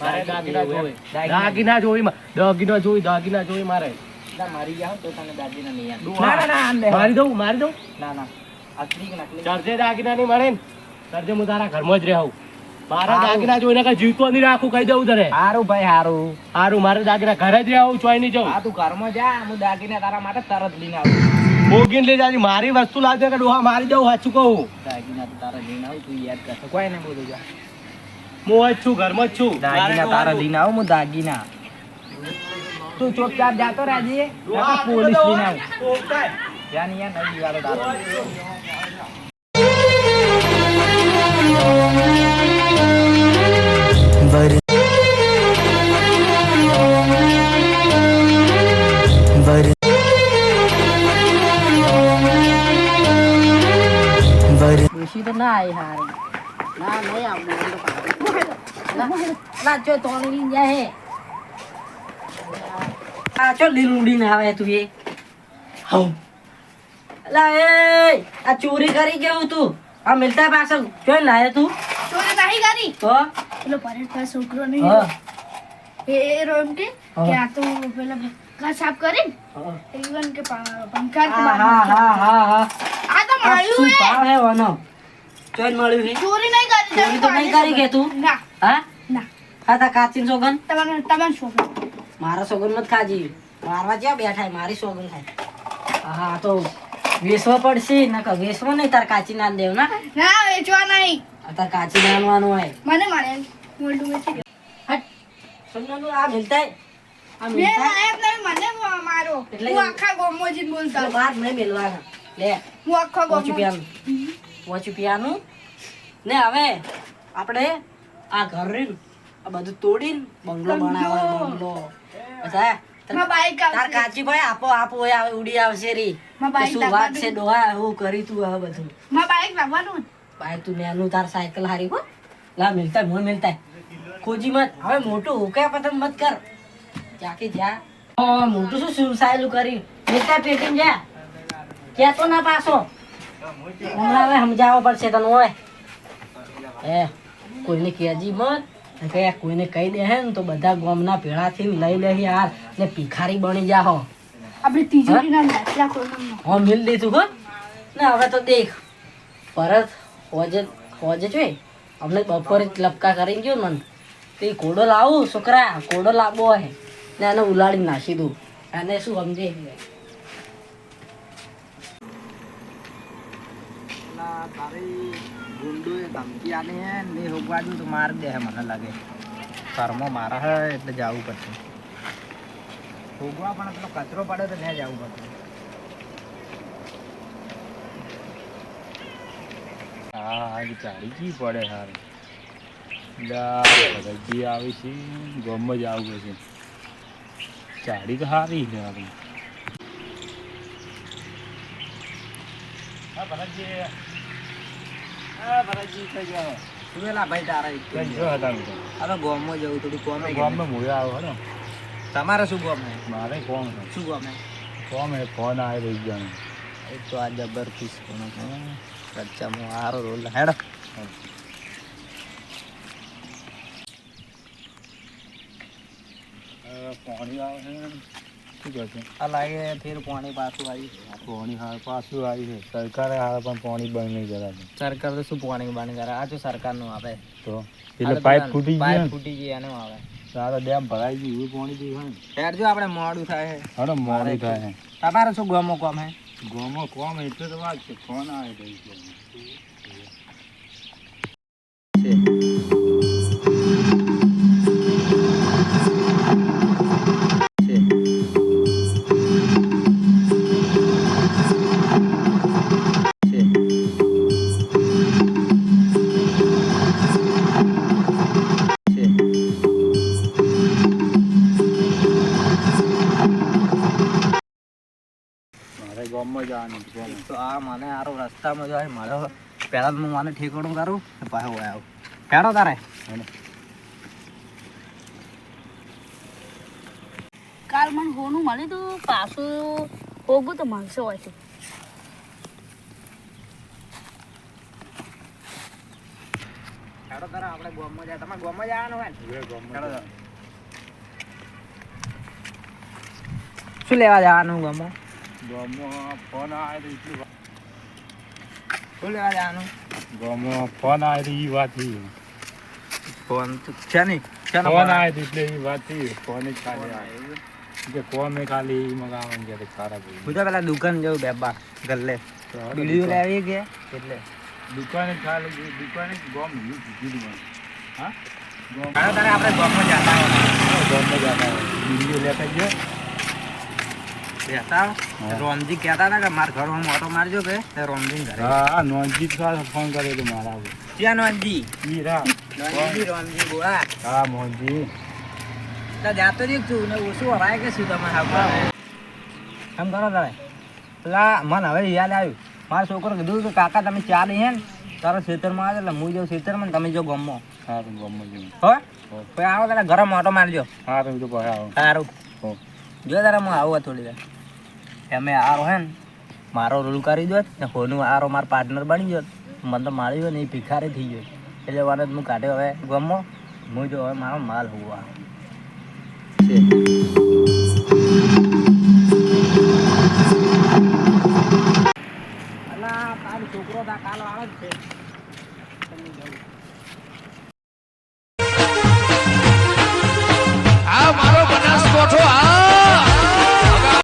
મારે દાગીના જોઈ દાગીના. જોઈ દાગીના જોઈ દાગીના જોઈ મારે. મારી ગયા તો તને દાગીના નહીં. ના, ના, ના, આમ દે. મારી દઉં મારી દઉં? ના, ના. અસલી કે નકલી? સરજે દાગીના નહીં મળે ને. હું તારા ઘરમાં જ રહું. મારા દાગીના જોઈને કઈ જીવતો નહીં રાખું કહી દઉં તને. સારું ભાઈ હારું. સારું મારે દાગીના ઘરે જ રહેવું ચોઈ નહીં જાઉં. તું ઘરમાં જા હું દાગીના તારા માટે તરત લઈને આવું. ભોગીને લઈ જાજે. મારી વસ્તુ લાવજે કે ડોહા મારી દઉં સાચું કહું. દાગીના તારા લઈને આવું તું યાદ કરતો. કોઈ ને બોલું જા. હું જ છું ઘરમાં જ છું. દાગીના તારા લઈને આવું હું દાગીના. તું ચોપચાપ જાતો રાજી નકર પોલીસ લઈને આવું. ત્યાં નહીં યાર નહીં વાળો દાદા ડોશી તોડી જાય હે આ ચો આવે તું એ હઉ અલા એ આ ચોરી કરી ગયો તું આ મિલતા પાછળ જોઈ લાય તું ચોરી નહીં કરી તો પેલો પરેશ પાસે છોકરો નહીં એ રો એમ કે કે આ તો પેલા ઘર સાફ કરી હા કે પંખા કે હા હા. હા હા આ તો મળ્યું હે. હે વનો ચોઈ મળ્યું હે? ચોરી ચોરી તો નહીં કરી કે તું? ના. હા? ના. હા તા કાચીન સોગન? તમારે તમારે સોગન. મારા સોગન મત ખાજી. મારવા જ્યાં બેઠા મારી સોગન થાય. હા તો વેસવો પડશે ન કે વેસવો નહીં તાર કાચી ના દેવ ના ના વેચવા નહીં. તાર કાચી નાનવાનું હોય. મને મારે મોટું વેચી. હટ. સોગનનું આ મિલતા મેં. લાયક નહીં મને મારો. હું આખા બોલતા બહાર નહીં મેલવાના. લે. હું આખા પીવાનું પોચું પીવાનું ને હવે આપણે આ ઘર આ બધું તોડીને બંગલો બનાવે બંગલો. બધા બાઈક તાર કાચી ભાઈ આપો આપો એ આવે ઉડી આવશે રી. માં શું વાત છે ડોહા એવું કરી તું હવે બધું. માં બાઈક લાવવાનું ને. તું નેનું તાર સાયકલ હારી હો. લા મિલતા મોય મિલતા ખોજી મત. હવે મોટું હુકે પતંગ મત કર. જાકે જા. ઓ મોટું શું સુસાયેલું કરી મિલતા પેટીને જા. ક્યાં તો ના પાસો હમણાં હવે સમજાવવો પડશે તને એ કોઈને કહેજી મત કે કોઈને કહી દે હે ને તો બધા ગામના ભેળા થઈને લઈ લે યાર ને ભિખારી બની જા હો. આપણે તિજોરીના દાખલા ખોલવાનું હો મિલ દીધું હો. ને હવે તો દેખ પરત હોજે હોજે જોઈ અમને બપોરે લપકા કરીને ગયો મન. તે કોડો ઘોડો લાવું છોકરા ઘોડો લાવવો હે. ને એને ઉલાડી નાખી દઉં. એને શું સમજે? ના, તારી ગુંડોએ ધમકી આલી હે ને એ હોગવાડું તો માર દે હે મને લાગે. ઘરમાં મારા હે એટલે જવું પડશે. હોગવા પણ પેલો કચરો પડે તો ત્યાં જવું પડશે. હા હા ચાલી કી પડે હાર ભગતજી આવી છે ગમ જ આવું છે. ચાડી તો સારી છે આપણી ભરતજી હા ગયા એલા ભાઈ તારા હવે ગોમમાં જવું થોડું કોમે ગામમાં મોડું આવો હે તમારે શું ગોમ હે મારે કોમ છે. શું ગોમ હે કોમ હે ફોન આવે રહી જાણે. એ તો આ જબરદસ્ત કોનો છે? કચ્ચામાં હારો રોલ. હેડો. પાણી આવે છે શું કરશે? આ લાગે ફેર પાણી પાછું આવી પાણી હાલ પાછું આવી છે. સરકારે હાલ પણ પાણી બંધ નહીં કરાતું સરકાર તો શું પાણી બંધ કરે? આ તો સરકારનું આવે તો? એટલે પાઇપ ફૂટી ગઈ પાઇપ ફૂટી ગઈ એનું આવે. તારા ડેમ ભરાઈ ગયું એવું પાણી દેખાય હોય યાર જો આપણે મોડું થાય છે. હડો મોડું થાય છે તમારે શું ગોમો કોમ હે ગામમાં કોમ એટલે તો વાત છે. ફોન આવે ભાઈ જવાનું છે તો આ મને આરો રસ્તામાં જાય મારો પહેલા હું મને ઠેકાણું કરું પાછો વહી હેડો તારે. કાલ મને હોનું મળ્યું તું પાછું હોગું તો મળશે હોય છે હેડો હેડો તારે આપણે ગોમમાં જાય. તમારે ગોમમાં જવાનું હોય. શું લેવા જવાનું ગોમમાં? ગામમાં ફોન આવી રહી ગામમાં ફોન આવે તો એ વાત ફોન તો છે નહીં? ને ફોન આવી એટલે એ વાત થઈ ફોન જ ખાલી આવે. કે કોમ એ ખાલી મગાવવાનું કે સારા ભાઈ હું તો પેલા દુકાન જવું બેબા ગલ્લે. બીડીઓ લેવી કે? એટલે. દુકાને ખાલી દુકાને ગોમ નહીં કીધું મને હા? ગોમ તારે આપણે ગોમમાં જતા ગોમમાં જતા હોય. લેતા ગયો. બેસતા રોમજી કહેતા હતા કે મારા ઘર ઓટો મારજો કે તે રોમજી ઘરે. હા હા નોંધજીત ફોન કર્યો તો મારા ક્યાં નોંધજી ઈ રા રોમજી બોલા. હા મોહનજી. તો જાતો જ છું ને ઓછું હરાય કે શું તમે હા કરો તમે. પેલા મને હવે યાદ આવ્યું. મારો છોકરો કીધું કે કાકા તમે ચા લઈ હે ને? તારો ખેતરમાં આવે એટલે હું જાઉં ખેતરમાં તમે જો ગમો. સારું ગોમમાં જવું હો? પછી આવો તારા ગરમ ઓટો મારજો. સારું તો સારું. જો તારા હું આવું થોડી વાર. એમે આરો હે મારો રોલ કરી દો ને હોનું આરો મારો પાર્ટનર બની ગયો મને તો મારી ગયો ને એ ભિખારી થઈ ગયો. એટલે વાને હું કાઢ્યો હવે. ગમો? હું જો હવે મારો માલ હોવા છોકરો કાલ વાળો જ છે.